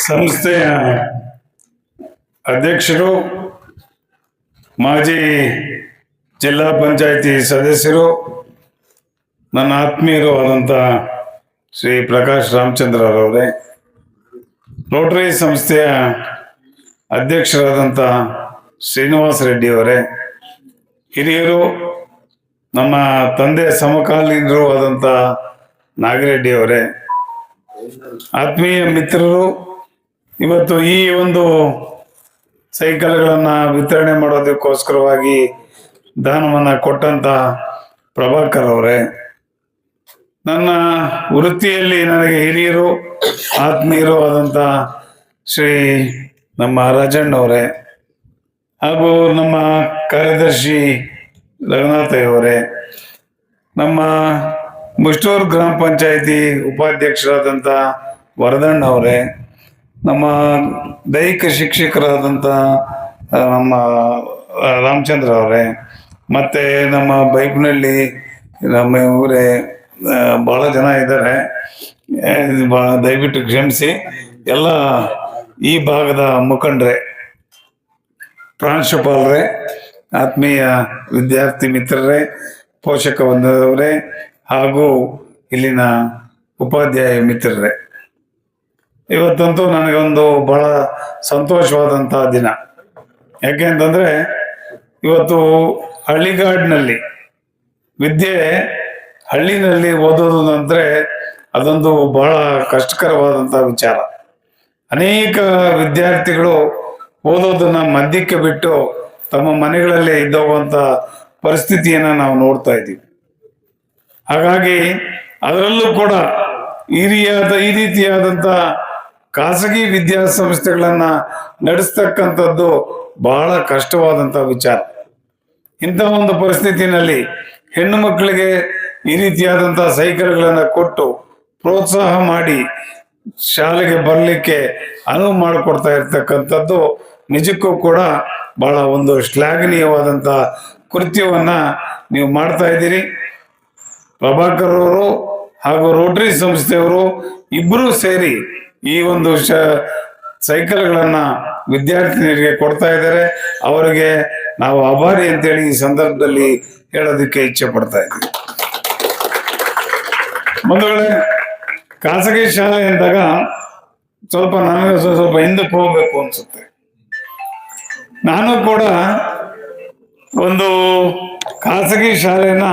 ಸಂಸ್ಥೆಯ ಅಧ್ಯಕ್ಷರು, ಮಾಜಿ ಜಿಲ್ಲಾ ಪಂಚಾಯಿತಿ ಸದಸ್ಯರು, ನನ್ನ ಆತ್ಮೀಯರು ಆದಂಥ ಶ್ರೀ ಪ್ರಕಾಶ್ ರಾಮಚಂದ್ರರವರೇ ರೋಟರಿ ಸಂಸ್ಥೆಯ ಅಧ್ಯಕ್ಷರಾದಂಥ ಶ್ರೀನಿವಾಸ ರೆಡ್ಡಿ ಅವರೇ, ಹಿರಿಯರು, ನಮ್ಮ ತಂದೆ ಸಮಕಾಲೀನರು ಆದಂಥ ನಾಗಿರೆಡ್ಡಿ ಅವರೇ, ಆತ್ಮೀಯ ಮಿತ್ರರು ಇವತ್ತು ಈ ಒಂದು ಸೈಕಲ್ಗಳನ್ನು ವಿತರಣೆ ಮಾಡೋದಕ್ಕೋಸ್ಕರವಾಗಿ ದಾನವನ್ನ ಕೊಟ್ಟಂತ ಪ್ರಭಾಕರ್ ಅವರೇ. ನನ್ನ ವೃತ್ತಿಯಲ್ಲಿ ನನಗೆ ಹಿರಿಯರು, ಆತ್ಮೀಯರು ಆದಂತ ಶ್ರೀ ನಮ್ಮ ರಾಜಣ್ಣವರೇ ಹಾಗೂ ನಮ್ಮ ಕಾರ್ಯದರ್ಶಿ ರಘುನಾಥಯ್ಯವರೇ ನಮ್ಮ ಮುಷ್ಟೂರು ಗ್ರಾಮ ಪಂಚಾಯಿತಿ ಉಪಾಧ್ಯಕ್ಷರಾದಂಥ ವರದಣ್ಣ ಅವರೇ. ನಮ್ಮ ದೈಹಿಕ ಶಿಕ್ಷಕರಾದಂಥ ನಮ್ಮ ರಾಮಚಂದ್ರ ಅವರೇ, ಮತ್ತು ನಮ್ಮ ಬೈಬ್ನಳ್ಳಿ ನಮ್ಮ ಇವರೇ ಭಾಳ ಜನ ಇದ್ದಾರೆ ದಯವಿಟ್ಟು ಕ್ಷಮಿಸಿ. ಎಲ್ಲ ಈ ಭಾಗದ ಮುಖಂಡ್ರೆ, ಪ್ರಾಂಶುಪಾಲರೇ, ಆತ್ಮೀಯ ವಿದ್ಯಾರ್ಥಿ ಮಿತ್ರರೇ, ಪೋಷಕ ಬಂದವರೇ, ಹಾಗೂ ಇಲ್ಲಿನ ಉಪಾಧ್ಯಾಯ ಮಿತ್ರರೇ. ಇವತ್ತಂತೂ ನನಗೊಂದು ಬಹಳ ಸಂತೋಷವಾದಂತಹ ದಿನ. ಯಾಕೆ ಅಂತಂದ್ರೆ ಇವತ್ತು ಹಳ್ಳಿಗಾಡಿನಲ್ಲಿ ವಿದ್ಯೆ ಹಳ್ಳಿನಲ್ಲಿ ಓದೋದು ಅಂದ್ರೆ ಅದೊಂದು ಬಹಳ ಕಷ್ಟಕರವಾದಂತಹ ವಿಚಾರ. ಅನೇಕ ವಿದ್ಯಾರ್ಥಿಗಳು ಓದೋದನ್ನ ಮಧ್ಯಕ್ಕೆ ಬಿಟ್ಟು ತಮ್ಮ ಮನೆಗಳಲ್ಲೇ ಇದ್ದೋಗುವಂತ ಪರಿಸ್ಥಿತಿಯನ್ನ ನಾವು ನೋಡ್ತಾ ಇದ್ದೀವಿ. ಹಾಗಾಗಿ ಅದರಲ್ಲೂ ಕೂಡ ಈ ರೀತಿಯಾದ ಈ ರೀತಿಯಾದಂಥ ಖಾಸಗಿ ವಿದ್ಯಾಸಂಸ್ಥೆಗಳನ್ನ ನಡೆಸ್ತಕ್ಕಂಥದ್ದು ಬಹಳ ಕಷ್ಟವಾದಂಥ ವಿಚಾರ. ಇಂಥ ಒಂದು ಪರಿಸ್ಥಿತಿನಲ್ಲಿ ಹೆಣ್ಣು ಮಕ್ಕಳಿಗೆ ಈ ರೀತಿಯಾದಂಥ ಸೈಕಲ್ಗಳನ್ನು ಕೊಟ್ಟು ಪ್ರೋತ್ಸಾಹ ಮಾಡಿ ಶಾಲೆಗೆ ಬರಲಿಕ್ಕೆ ಅನುವು ಮಾಡಿಕೊಡ್ತಾ ಇರ್ತಕ್ಕಂಥದ್ದು ನಿಜಕ್ಕೂ ಕೂಡ ಬಹಳ ಒಂದು ಶ್ಲಾಘನೀಯವಾದಂಥ ಕೃತ್ಯವನ್ನ ನೀವು ಮಾಡ್ತಾ ಇದ್ದೀರಿ. ಪ್ರಭಾಕರ್ ಅವರು ಹಾಗೂ ರೋಟರಿ ಸಂಸ್ಥೆಯವರು ಇಬ್ಬರೂ ಸೇರಿ ಈ ಒಂದು ಶ ಸೈಕಲ್ಗಳನ್ನ ವಿದ್ಯಾರ್ಥಿನಿಯರಿಗೆ ಕೊಡ್ತಾ ಇದ್ದಾರೆ. ಅವರಿಗೆ ನಾವು ಆಭಾರಿ ಅಂತೇಳಿ ಈ ಸಂದರ್ಭದಲ್ಲಿ ಹೇಳೋದಕ್ಕೆ ಇಚ್ಛೆ ಪಡ್ತಾ ಇದ್ದೀವಿ. ಬಂಧುಗಳೇ, ಖಾಸಗಿ ಶಾಲೆ ಅಂದಾಗ ಸ್ವಲ್ಪ ನನಗೆ ಸ್ವಲ್ಪ ಹಿಂದಕ್ಕೆ ಹೋಗ್ಬೇಕು ಅನ್ಸುತ್ತೆ. ನಾನು ಕೂಡ ಒಂದು ಖಾಸಗಿ ಶಾಲೆನ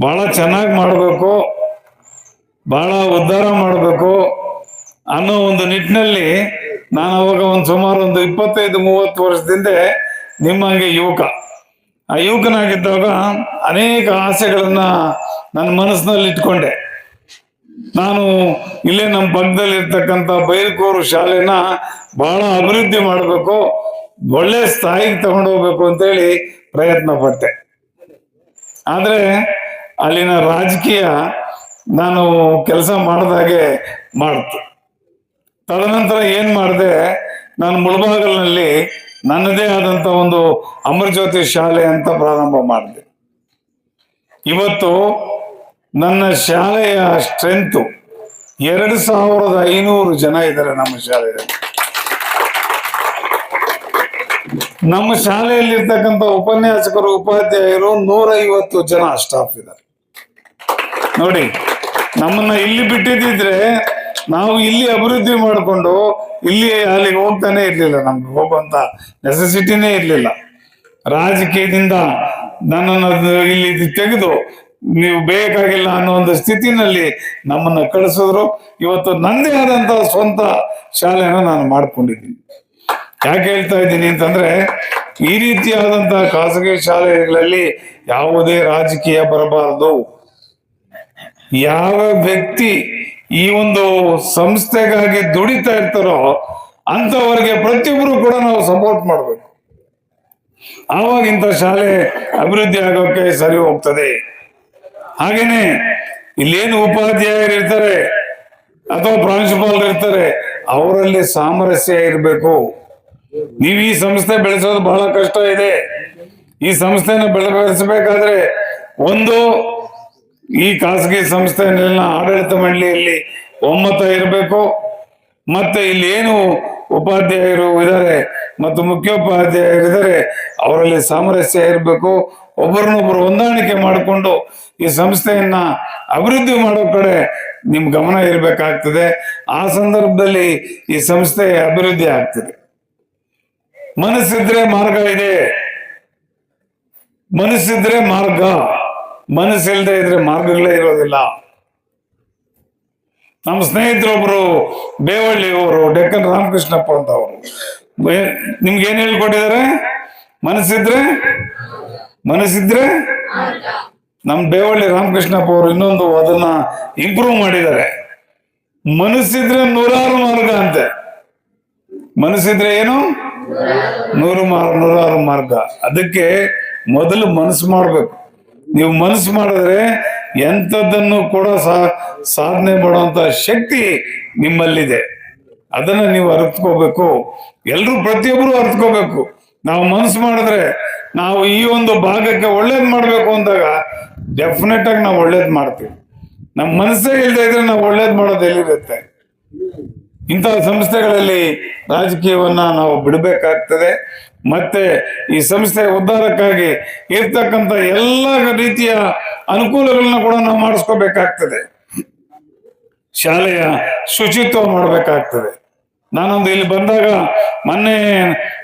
ಬಹಳ ಚೆನ್ನಾಗಿ ಮಾಡಬೇಕು ಬಹಳ ಉದ್ಧಾರ ಮಾಡಬೇಕು ಅನ್ನೋ ಒಂದು ನಿಟ್ಟಿನಲ್ಲಿ ನಾನು ಅವಾಗ ಒಂದು ಸುಮಾರು ಒಂದು ಇಪ್ಪತ್ತೈದು, ಮೂವತ್ತು ವರ್ಷದಿಂದ ನಿಮ್ಮಂಗೆ ಯುವಕ. ಆ ಯುವಕನಾಗಿದ್ದಾಗ ಅನೇಕ ಆಸೆಗಳನ್ನ ನನ್ನ ಮನಸ್ಸಿನಲ್ಲಿ ಇಟ್ಕೊಂಡೆ. ನಾನು ಇಲ್ಲೇ ನಮ್ಮ ಪಕ್ಕದಲ್ಲಿ ಇರ್ತಕ್ಕಂಥ ಬೈಲ್ಕೋರು ಶಾಲೆನ ಬಹಳ ಅಭಿವೃದ್ಧಿ ಮಾಡಬೇಕು, ಒಳ್ಳೆ ಸ್ಥಾಯಿಗೆ ತಗೊಂಡು ಹೋಗ್ಬೇಕು ಅಂತೇಳಿ ಪ್ರಯತ್ನ ಪಟ್ಟೆ. ಆದರೆ ಅಲ್ಲಿನ ರಾಜಕೀಯ ನಾನು ಕೆಲಸ ಮಾಡಿದಾಗೆ ಮಾಡ್ತು. ತದನಂತರ ಏನ್ ಮಾಡಿದೆ, ನಾನು ಮುಳಬಾಗಲ್ನಲ್ಲಿ ನನ್ನದೇ ಆದಂತ ಒಂದು ಅಮರಜ್ಯೋತಿ ಶಾಲೆ ಅಂತ ಪ್ರಾರಂಭ ಮಾಡಿದೆ. ಇವತ್ತು ನನ್ನ ಶಾಲೆಯ ಸ್ಟ್ರೆಂತು ಎರಡು ಸಾವಿರದ ಐನೂರು ಜನ ಇದ್ದಾರೆ ನಮ್ಮ ಶಾಲೆಯಲ್ಲಿ. ನಮ್ಮ ಶಾಲೆಯಲ್ಲಿರ್ತಕ್ಕಂಥ ಉಪನ್ಯಾಸಕರು, ಉಪಾಧ್ಯಾಯರು ನೂರೈವತ್ತು ಜನ ಸ್ಟಾಫ್ ಇದ್ದಾರೆ. ನೋಡಿ, ನಮ್ಮನ್ನ ಇಲ್ಲಿ ಬಿಟ್ಟಿದ್ದಿದ್ರೆ ನಾವು ಇಲ್ಲಿ ಅಭಿವೃದ್ಧಿ ಮಾಡಿಕೊಂಡು ಇಲ್ಲಿ ಅಲ್ಲಿಗೆ ಹೋಗ್ತಾನೆ ಇರಲಿಲ್ಲ, ನಮ್ಗೆ ಹೋಗುವಂತ ನೆಸೆಸಿಟಿನೇ ಇರಲಿಲ್ಲ. ರಾಜಕೀಯದಿಂದ ನನ್ನನ್ನು ಇಲ್ಲಿ ತೆಗೆದು ನೀವು ಬೇಕಾಗಿಲ್ಲ ಅನ್ನೋ ಒಂದು ಸ್ಥಿತಿನಲ್ಲಿ ನಮ್ಮನ್ನ ಕಳಿಸಿದ್ರು. ಇವತ್ತು ನಂದೇ ಆದಂತ ಸ್ವಂತ ಶಾಲೆನ ನಾನು ಮಾಡ್ಕೊಂಡಿದ್ದೀನಿ. ಯಾಕೆ ಹೇಳ್ತಾ ಇದ್ದೀನಿ ಅಂತಂದ್ರೆ, ಈ ರೀತಿಯಾದಂತಹ ಖಾಸಗಿ ಶಾಲೆಗಳಲ್ಲಿ ಯಾವುದೇ ರಾಜಕೀಯ ಬರಬಾರದು. ಯಾವ ವ್ಯಕ್ತಿ ಈ ಒಂದು ಸಂಸ್ಥೆಗಾಗಿ ದುಡಿತಾ ಇರ್ತಾರೋ ಅಂತವರಿಗೆ ಪ್ರತಿಯೊಬ್ಬರು ಕೂಡ ನಾವು ಸಪೋರ್ಟ್ ಮಾಡಬೇಕು. ಆವಾಗ ಇಂಥ ಶಾಲೆ ಅಭಿವೃದ್ಧಿ ಆಗೋಕೆ ಸರಿ ಹೋಗ್ತದೆ. ಹಾಗೇನೆ ಇಲ್ಲೇನು ಉಪಾಧ್ಯಾಯರು ಇರ್ತಾರೆ ಅಥವಾ ಪ್ರಾಂಶುಪಾಲರು ಇರ್ತಾರೆ, ಅವರಲ್ಲಿ ಸಾಮರಸ್ಯ ಇರಬೇಕು. ನೀವು ಈ ಸಂಸ್ಥೆ ಬೆಳೆಸೋದು ಬಹಳ ಕಷ್ಟ ಇದೆ. ಈ ಸಂಸ್ಥೆನ ಬೆಳೆ ಬೆಳೆಸಬೇಕಾದ್ರೆ ಒಂದು ಈ ಖಾಸಗಿ ಸಂಸ್ಥೆಯನ್ನೆಲ್ಲ ಆಡಳಿತ ಮಂಡಳಿಯಲ್ಲಿ ಒಮ್ಮತ ಇರಬೇಕು. ಮತ್ತೆ ಇಲ್ಲಿ ಏನು ಉಪಾಧ್ಯಾಯರು ಇದ್ದಾರೆ ಮತ್ತು ಮುಖ್ಯೋಪಾಧ್ಯಾಯರು ಇದಾರೆ ಅವರಲ್ಲಿ ಸಾಮರಸ್ಯ ಇರಬೇಕು. ಒಬ್ಬರನ್ನೊಬ್ಬರು ಹೊಂದಾಣಿಕೆ ಮಾಡಿಕೊಂಡು ಈ ಸಂಸ್ಥೆಯನ್ನ ಅಭಿವೃದ್ಧಿ ಮಾಡೋ ಕಡೆ ನಿಮ್ ಗಮನ ಇರಬೇಕಾಗ್ತದೆ. ಆ ಸಂದರ್ಭದಲ್ಲಿ ಈ ಸಂಸ್ಥೆ ಅಭಿವೃದ್ಧಿ ಆಗ್ತದೆ. ಮನಸ್ಸಿದ್ರೆ ಮಾರ್ಗ ಇದೆ. ಮನಸ್ಸಿದ್ರೆ ಮಾರ್ಗ. ಮನಸ್ಸಿಲ್ಲದೆ ಇದ್ರೆ ಮಾರ್ಗಗಳೇ ಇರೋದಿಲ್ಲ. ನಮ್ಮ ಸ್ನೇಹಿತರೊಬ್ಬರು ಬೇವಳ್ಳಿ ಅವರು, ಡೆಕ್ಕನ್ ರಾಮಕೃಷ್ಣಪ್ಪ ಅಂತ ಅವರು. ನಿಮ್ಗೆ ಏನ್ ಹೇಳ್ಕೊಟ್ಟಿದ್ದಾರೆ? ಮನಸ್ಸಿದ್ರೆ? ಮನಸ್ಸಿದ್ರೆ? ನಮ್ ಬೇವಳ್ಳಿ ರಾಮಕೃಷ್ಣಪ್ಪ ಅವರು ಇನ್ನೊಂದು ಅದನ್ನ ಇಂಪ್ರೂವ್ ಮಾಡಿದ್ದಾರೆ. ಮನಸ್ಸಿದ್ರೆ ನೂರಾರು ಮಾರ್ಗ ಅಂತೆ. ಮನಸ್ಸಿದ್ರೆ ಏನು? ನೂರು ಮಾರ್ ನೂರಾರು ಮಾರ್ಗ. ಅದಕ್ಕೆ ಮೊದಲು ಮನಸ್ಸು ಮಾಡ್ಬೇಕು ನೀವು ಮನಸ್ಸು ಮಾಡಿದ್ರೆ ಎಂಥದ್ದನ್ನು ಕೂಡ ಸಾಧನೆ ಮಾಡುವಂತ ಶಕ್ತಿ ನಿಮ್ಮಲ್ಲಿದೆ. ಅದನ್ನ ನೀವು ಅರಿತ್ಕೋಬೇಕು. ಎಲ್ರು ಪ್ರತಿಯೊಬ್ಬರು ಅರಿತ್ಕೋಬೇಕು. ನಾವು ಮನಸ್ಸು ಮಾಡಿದ್ರೆ ನಾವು ಈ ಒಂದು ಭಾಗಕ್ಕೆ ಒಳ್ಳೇದು ಮಾಡಬೇಕು ಅಂದಾಗ ಡೆಫಿನೆಟ್ ಆಗಿ ನಾವು ಒಳ್ಳೇದು ಮಾಡ್ತೀವಿ. ನಮ್ಮ ಮನಸ್ಸೇ ಇಲ್ಲದೆ ಇದ್ರೆ ನಾವು ಒಳ್ಳೇದು ಮಾಡೋದು ಎಲ್ಲಿರುತ್ತೆ? ಇಂತಹ ಸಂಸ್ಥೆಗಳಲ್ಲಿ ರಾಜಕೀಯವನ್ನ ನಾವು ಬಿಡಬೇಕಾಗ್ತದೆ. ಮತ್ತೆ ಈ ಸಂಸ್ಥೆ ಉದ್ಧಾರಕ್ಕಾಗಿ ಇರ್ತಕ್ಕಂಥ ಎಲ್ಲ ರೀತಿಯ ಅನುಕೂಲಗಳನ್ನ ಕೂಡ ನಾವು ಮಾಡಿಸ್ಕೋಬೇಕಾಗ್ತದೆ. ಶಾಲೆಯ ಶುಚಿತ್ವ ಮಾಡಬೇಕಾಗ್ತದೆ. ನಾನೊಂದು ಇಲ್ಲಿ ಬಂದಾಗ ಮೊನ್ನೆ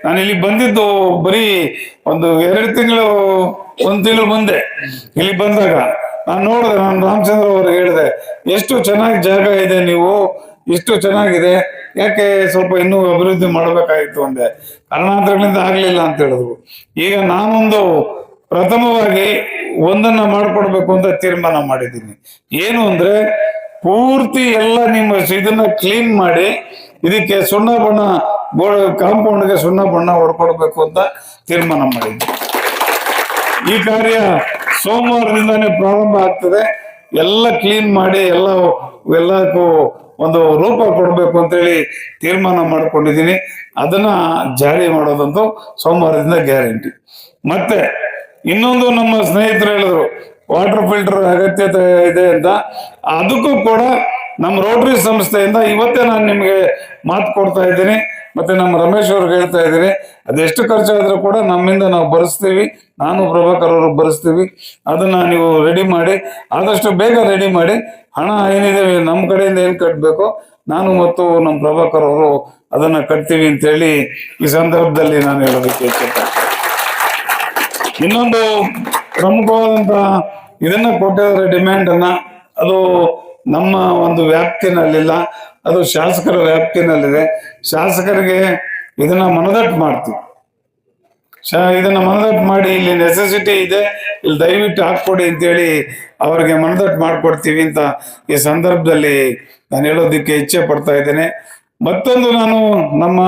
ನಾನು ಇಲ್ಲಿ ಬಂದಿದ್ದು ಬರೀ ಒಂದು ಎರಡು ತಿಂಗಳು, ಒಂದು ತಿಂಗಳು ಮುಂದೆ ಇಲ್ಲಿ ಬಂದಾಗ ನಾನು ನೋಡಿದೆ, ನಾನು ರಾಮಚಂದ್ರ ಅವರು ಹೇಳಿದೆ, ಎಷ್ಟು ಚೆನ್ನಾಗಿ ಜಾಗ ಇದೆ ನೀವು ಇಷ್ಟು ಚೆನ್ನಾಗಿದೆ. ಯಾಕೆ ಸ್ವಲ್ಪ ಇನ್ನೂ ಅಭಿವೃದ್ಧಿ ಮಾಡಬೇಕಾಗಿತ್ತು ಅಂದೆ. ಕಾರಣಾಂತರಗಳಿಂದ ಆಗಲಿಲ್ಲ ಅಂತ ಹೇಳಿದ್ರು. ಈಗ ನಾನೊಂದು ಪ್ರಥಮವಾಗಿ ಒಂದನ್ನ ಮಾಡ್ಕೊಡ್ಬೇಕು ಅಂತ ತೀರ್ಮಾನ ಮಾಡಿದ್ದೀನಿ. ಏನು ಅಂದ್ರೆ ಪೂರ್ತಿ ಎಲ್ಲ ನಿಮ್ಮ ಇದನ್ನ ಕ್ಲೀನ್ ಮಾಡಿ ಇದಕ್ಕೆ ಸುಣ್ಣ ಬಣ್ಣ ಗೋಡ ಕಾಂಪೌಂಡ್ಗೆ ಸುಣ್ಣ ಬಣ್ಣ ಹೊಡ್ಕೊಡ್ಬೇಕು ಅಂತ ತೀರ್ಮಾನ ಮಾಡಿದ್ದೀನಿ. ಈ ಕಾರ್ಯ ಸೋಮವಾರದಿಂದಾನೇ ಪ್ರಾರಂಭ ಆಗ್ತದೆ. ಎಲ್ಲ ಕ್ಲೀನ್ ಮಾಡಿ ಎಲ್ಲ ಎಲ್ಲಕ್ಕೂ ಒಂದು ರೂಪ ಕೊಡಬೇಕು ಅಂತೇಳಿ ತೀರ್ಮಾನ ಮಾಡ್ಕೊಂಡಿದ್ದೀನಿ. ಅದನ್ನ ಜಾರಿ ಮಾಡೋದಂತೂ ಸೋಮವಾರದಿಂದ ಗ್ಯಾರಂಟಿ. ಮತ್ತೆ ಇನ್ನೊಂದು ನಮ್ಮ ಸ್ನೇಹಿತರು ಹೇಳಿದ್ರು ವಾಟರ್ ಫಿಲ್ಟರ್ ಅಗತ್ಯತೆ ಇದೆ ಅಂತ. ಅದಕ್ಕೂ ಕೂಡ ನಮ್ಮ ರೋಟರಿ ಸಂಸ್ಥೆಯಿಂದ ಇವತ್ತೇ ನಾನು ನಿಮಗೆ ಮಾತು ಕೊಡ್ತಾ ಇದ್ದೀನಿ. ಮತ್ತೆ ನಮ್ಮ ರಮೇಶ್ ಅವ್ರಿಗೆ ಹೇಳ್ತಾ ಇದ್ದೀನಿ. ಅದೆಷ್ಟು ಖರ್ಚಾದ್ರೂ ಕೂಡ ನಮ್ಮಿಂದ ನಾವು ಬರೆಸ್ತೀವಿ. ನಾನು ಪ್ರಭಾಕರ್ ಅವರು ಬರೆಸ್ತೀವಿ. ಅದನ್ನ ನೀವು ರೆಡಿ ಮಾಡಿ, ಆದಷ್ಟು ಬೇಗ ರೆಡಿ ಮಾಡಿ, ಹಣ ಏನಿದೆ ನಮ್ಮ ಕಡೆಯಿಂದ ಏನು ಕಟ್ಟಬೇಕು ನಾನು ಮತ್ತು ನಮ್ಮ ಪ್ರಭಾಕರ್ ಅವರು ಅದನ್ನು ಕಟ್ತೀವಿ ಅಂತೇಳಿ ಈ ಸಂದರ್ಭದಲ್ಲಿ ನಾನು ಹೇಳೋದಕ್ಕೆ ಇನ್ನೊಂದು ಪ್ರಮುಖವಾದಂತಹ ಇದನ್ನ ಕೊಟ್ಟಿದ್ದಾರೆ ಡಿಮ್ಯಾಂಡ್ ಅನ್ನ. ಅದು ನಮ್ಮ ಒಂದು ವ್ಯಾಪ್ತಿನಲ್ಲಿಲ್ಲ, ಅದು ಶಾಸಕರ ವ್ಯಾಪ್ತಿನಲ್ಲಿದೆ. ಶಾಸಕರಿಗೆ ಇದನ್ನ ಮನದಟ್ಟು ಮಾಡ್ತೀವಿ. ಶಾ, ಇದನ್ನ ಮನದಟ್ಟು ಮಾಡಿ, ಇಲ್ಲಿ ನೆಸೆಸಿಟಿ ಇದೆ, ಇಲ್ಲಿ ದಯವಿಟ್ಟು ಹಾಕ್ಕೊಡಿ ಅಂತೇಳಿ ಅವರಿಗೆ ಮನದಟ್ಟು ಮಾಡಿಕೊಡ್ತೀವಿ ಅಂತ ಈ ಸಂದರ್ಭದಲ್ಲಿ ನಾನು ಹೇಳೋದಕ್ಕೆ ಇಚ್ಛೆ ಪಡ್ತಾ ಇದ್ದೇನೆ. ಮತ್ತೊಂದು ನಾನು ನಮ್ಮ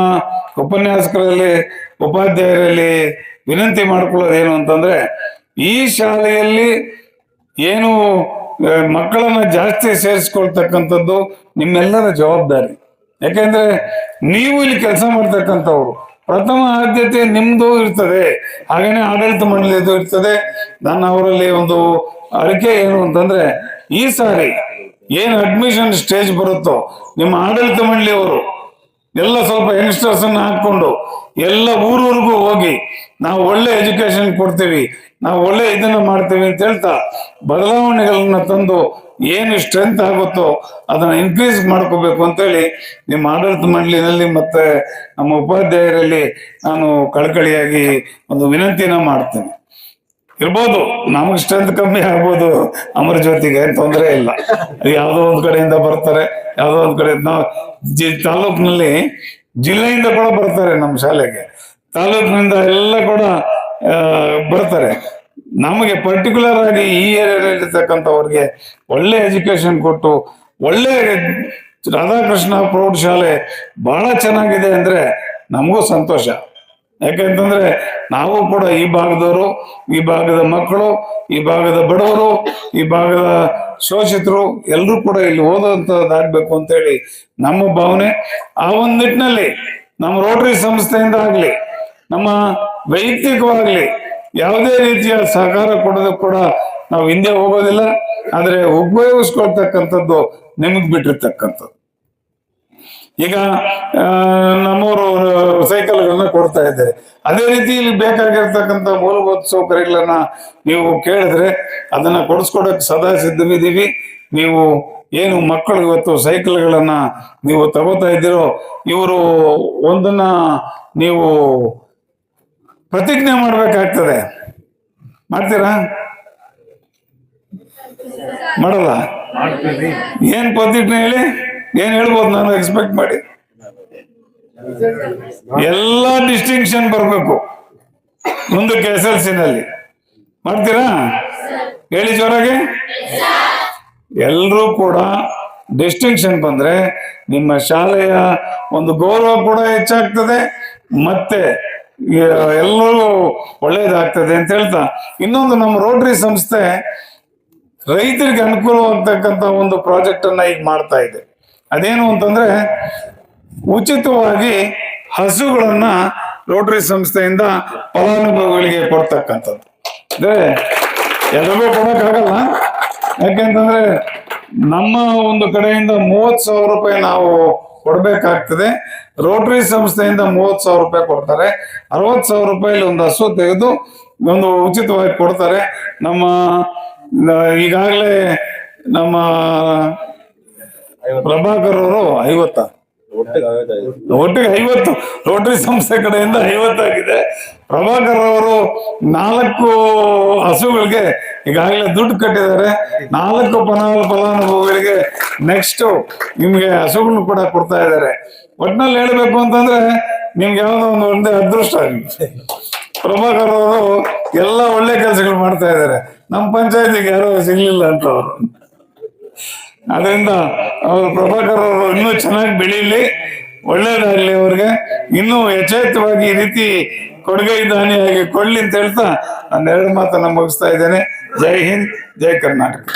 ಉಪನ್ಯಾಸಕರಲ್ಲಿ, ಉಪಾಧ್ಯಾಯರಲ್ಲಿ ವಿನಂತಿ ಮಾಡ್ಕೊಳ್ಳೋದು ಏನು ಅಂತಂದ್ರೆ, ಈ ಶಾಲೆಯಲ್ಲಿ ಏನು ಮಕ್ಕಳನ್ನ ಜಾಸ್ತಿ ಸೇರಿಸ್ಕೊಳ್ತಕ್ಕಂಥದ್ದು ನಿಮ್ಮೆಲ್ಲರ ಜವಾಬ್ದಾರಿ. ಯಾಕೆಂದ್ರೆ ನೀವು ಇಲ್ಲಿ ಕೆಲಸ ಮಾಡ್ತಕ್ಕಂಥವ್ರು, ಪ್ರಥಮ ಆದ್ಯತೆ ನಿಮ್ದು ಇರ್ತದೆ. ಹಾಗೇನೆ ಆಡಳಿತ ಮಂಡಳಿದು ಇರ್ತದೆ. ನನ್ನ ಅವರಲ್ಲಿ ಒಂದು ಅರಿಕೆ ಏನು ಅಂತಂದ್ರೆ, ಈ ಸಾರಿ ಏನು ಅಡ್ಮಿಷನ್ ಸ್ಟೇಜ್ ಬರುತ್ತೋ, ನಿಮ್ಮ ಆಡಳಿತ ಮಂಡಳಿಯವರು ಎಲ್ಲ ಸ್ವಲ್ಪ ಯಂಗ್ಸ್ಟರ್ಸ್ ಅನ್ನ ಹಾಕೊಂಡು ಎಲ್ಲ ಊರೂರಿಗೂ ಹೋಗಿ ನಾವು ಒಳ್ಳೆ ಎಜುಕೇಶನ್ ಕೊಡ್ತೀವಿ, ನಾವು ಒಳ್ಳೆ ಇದನ್ನ ಮಾಡ್ತೀವಿ ಅಂತ ಹೇಳ್ತಾ ಬದಲಾವಣೆಗಳನ್ನ ತಂದು ಏನು ಸ್ಟ್ರೆಂತ್ ಆಗುತ್ತೋ ಅದನ್ನ ಇನ್ಕ್ರೀಸ್ ಮಾಡ್ಕೋಬೇಕು ಅಂತೇಳಿ ನಿಮ್ಮ ಆಡಳಿತ ಮಂಡಳಿನಲ್ಲಿ ಮತ್ತೆ ನಮ್ಮ ಉಪಾಧ್ಯಾಯರಲ್ಲಿ ನಾನು ಕಳಕಳಿಯಾಗಿ ಒಂದು ವಿನಂತಿನ ಮಾಡ್ತೇನೆ. ಇರ್ಬೋದು. ನಮಗೆ ಸ್ಟ್ರೆಂತ್ ಕಮ್ಮಿ ಆಗ್ಬೋದು ಅಮರ ಜ್ಯೋತಿಗೆ ತೊಂದರೆ ಇಲ್ಲ. ಯಾವುದೋ ಒಂದು ಕಡೆಯಿಂದ ಬರ್ತಾರೆ, ಯಾವುದೋ ಒಂದು ಕಡೆ ನಾವು ಜಿ ತಾಲೂಕಿನಲ್ಲಿ ಜಿಲ್ಲೆಯಿಂದ ಕೂಡ ಬರ್ತಾರೆ ನಮ್ಮ ಶಾಲೆಗೆ. ತಾಲೂಕಿನಿಂದ ಎಲ್ಲ ಕೂಡ ಬರ್ತಾರೆ. ನಮಗೆ ಪರ್ಟಿಕ್ಯುಲರ್ ಆಗಿ ಈ ಏರಿಯಾದಲ್ಲಿರ್ತಕ್ಕಂಥವ್ರಿಗೆ ಒಳ್ಳೆ ಎಜುಕೇಶನ್ ಕೊಟ್ಟು, ಒಳ್ಳೆ ರಾಧಾಕೃಷ್ಣ ಪ್ರೌಢಶಾಲೆ ಬಹಳ ಚೆನ್ನಾಗಿದೆ ಅಂದ್ರೆ ನಮಗೂ ಸಂತೋಷ. ಯಾಕೆಂತಂದ್ರೆ ನಾವು ಕೂಡ ಈ ಭಾಗದವರು, ಈ ಭಾಗದ ಮಕ್ಕಳು, ಈ ಭಾಗದ ಬಡವರು, ಈ ಭಾಗದ ಶೋಷಿತರು ಎಲ್ಲರೂ ಕೂಡ ಇಲ್ಲಿ ಓದುವಂತದ್ದಾಗ್ಬೇಕು ಅಂತೇಳಿ ನಮ್ಮ ಭಾವನೆ. ಆ ಒಂದು ನಿಟ್ಟಿನಲ್ಲಿ ನಮ್ಮ ರೋಟರಿ ಸಂಸ್ಥೆಯಿಂದ ಆಗ್ಲಿ, ನಮ್ಮ ವೈಯಕ್ತಿಕವಾಗ್ಲಿ ಯಾವುದೇ ರೀತಿಯ ಸಹಕಾರ ಕೊಡೋದಕ್ಕೆ ಕೂಡ ನಾವು ಹಿಂದೆ ಹೋಗೋದಿಲ್ಲ. ಆದ್ರೆ ಉಪಯೋಗಿಸ್ಕೊಳ್ತಕ್ಕಂಥದ್ದು ನಿಮಗೆ ಬಿಟ್ಟಿರ್ತಕ್ಕಂಥದ್ದು. ಈಗ ನಮ್ಮವರು ಸೈಕಲ್ಗಳನ್ನ ಕೊಡ್ತಾ ಇದ್ದಾರೆ. ಅದೇ ರೀತಿ ಇಲ್ಲಿ ಬೇಕಾಗಿರ್ತಕ್ಕಂಥ ಮೂಲಭೂತ ಸೌಕರ್ಯಗಳನ್ನ ನೀವು ಕೇಳಿದ್ರೆ ಅದನ್ನ ಕೊಡಿಸ್ಕೊಡಕ್ಕೆ ಸದಾ ಸಿದ್ಧವಿದ್ದೀವಿ ನೀವು ಏನು ಮಕ್ಕಳು ಇವತ್ತು ಸೈಕಲ್ಗಳನ್ನ ನೀವು ತಗೋತಾ ಇದ್ದೀರೋ ಇವರು ಒಂದನ್ನ ನೀವು ಪ್ರತಿಜ್ಞೆ ಮಾಡ್ಬೇಕಾಗ್ತದೆ. ಮಾಡ್ತೀರಾ? ಮಾಡಲ್ಲ? ಏನ್ ಪ್ರತಿಜ್ಞೆ ಹೇಳಿ? ಏನ್ ಹೇಳ್ಬೋದು ನಾನು ಎಕ್ಸ್ಪೆಕ್ಟ್ ಮಾಡಿ? ಎಲ್ಲ ಡಿಸ್ಟಿಂಕ್ಷನ್ ಬರಬೇಕು. ಮುಂದಕ್ಕೆ ಎಸ್ ಎಲ್ನಲ್ಲಿ. ಮಾಡ್ತೀರಾ? ಹೇಳಿ ಜೋರಾಗಿ. ಎಲ್ಲರೂ ಕೂಡ ಡಿಸ್ಟಿಂಕ್ಷನ್ ಬಂದ್ರೆ ನಿಮ್ಮ ಶಾಲೆಯ ಒಂದು ಗೌರವ ಕೂಡ ಹೆಚ್ಚಾಗ್ತದೆ, ಮತ್ತೆ ಎಲ್ಲರೂ ಒಳ್ಳೇದಾಗ್ತದೆ ಅಂತ ಹೇಳ್ತಾ. ಇನ್ನೊಂದು ನಮ್ಮ ರೋಟರಿ ಸಂಸ್ಥೆ ರೈತರಿಗೆ ಅನುಕೂಲವಾಗ್ತಕ್ಕಂಥ ಒಂದು ಪ್ರಾಜೆಕ್ಟ್ ಅನ್ನ ಈಗ ಮಾಡ್ತಾ ಇದೆ. ಅದೇನು ಅಂತಂದ್ರೆ ಉಚಿತವಾಗಿ ಹಸುಗಳನ್ನ ರೋಟರಿ ಸಂಸ್ಥೆಯಿಂದ ಫಲಾನುಭವಿಗಳಿಗೆ ಕೊಡ್ತಕ್ಕಂಥದ್ದು. ಅಂದ್ರೆ ಎಲ್ರಿಗೂ ಯಾಕೆ ಯಾಕೆಂತಂದ್ರೆ ನಮ್ಮ ಒಂದು ಕಡೆಯಿಂದ ಮೂವತ್ ಸಾವಿರ ರೂಪಾಯಿ ನಾವು ಕೊಡಬೇಕಾಗ್ತದೆ. ರೋಟರಿ ಸಂಸ್ಥೆಯಿಂದ ಮೂವತ್ ಸಾವಿರ ರೂಪಾಯಿ ಕೊಡ್ತಾರೆ. ಅರವತ್ತು ಸಾವಿರ ರೂಪಾಯಿ ಒಂದು ಹಸು ತೆಗೆದು ಒಂದು ಉಚಿತವಾಗಿ ಕೊಡ್ತಾರೆ. ನಮ್ಮ, ಈಗಾಗಲೇ ನಮ್ಮ ಪ್ರಭಾಕರ್ ಅವರು ಐವತ್ತ. ಒಟ್ಟಿಗೆ ಐವತ್ತು. ರೋಟರಿ ಸಂಸ್ಥೆ ಕಡೆಯಿಂದ ಐವತ್ತಾಗಿದೆ ಪ್ರಭಾಕರ್ ಅವರು ನಾಲ್ಕು ಹಸುಗಳಿಗೆ ಈಗಾಗಲೇ ದುಡ್ಡು ಕಟ್ಟಿದ್ದಾರೆ. ನಾಲ್ಕು ಫಲಾನು ಫಲಾನುಭವಿಗಳಿಗೆ ನೆಕ್ಸ್ಟ್ ನಿಮ್ಗೆ ಹಸುಗಳನ್ನು ಕೂಡ ಕೊಡ್ತಾ ಇದ್ದಾರೆ. ಒಟ್ಟಿನಲ್ಲಿ ಹೇಳ್ಬೇಕು ಅಂತಂದ್ರೆ ನಿಮ್ಗೆ ಯಾವುದೋ ಒಂದು ಒಂದೇ ಅದೃಷ್ಟ. ಪ್ರಭಾಕರ್ ಅವರು ಎಲ್ಲ ಒಳ್ಳೆ ಕೆಲಸಗಳು ಮಾಡ್ತಾ ಇದ್ದಾರೆ. ನಮ್ಮ ಪಂಚಾಯತಿಗೆ ಯಾರೋ ಸಿಗ್ಲಿಲ್ಲ ಅಂತ ಅವರು ಅದರಿಂದ ಅವರು ಪ್ರಭಾಕರ್ ಅವರು ಇನ್ನೂ ಚೆನ್ನಾಗಿ ಬೆಳೀಲಿ. ಒಳ್ಳೇದಾಗ್ಲಿ ಅವ್ರಿಗೆ. ಇನ್ನೂ ಯಥೇಚ್ಛವಾಗಿ ಈ ರೀತಿ ಕೊಡುಗೆ ಹಾಗೆ ಕೊಡ್ಲಿ ಅಂತ ಹೇಳ್ತಾ ನಾನು ಎರಡು ಮಾತನ್ನ ಮುಗಿಸ್ತಾ ಇದ್ದೇನೆ. ಜೈ ಹಿಂದ್, ಜೈ ಕರ್ನಾಟಕ.